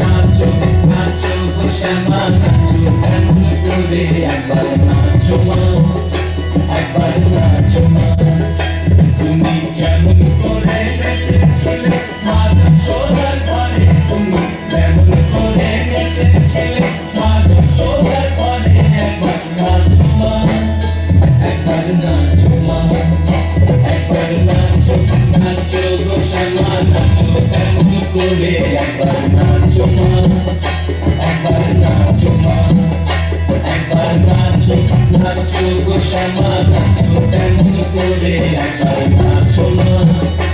নাচো একবার নাচো একবার নাচো। নাচো নাচো গো শ্যামা নাচো তেমনি করে একবার নাচো না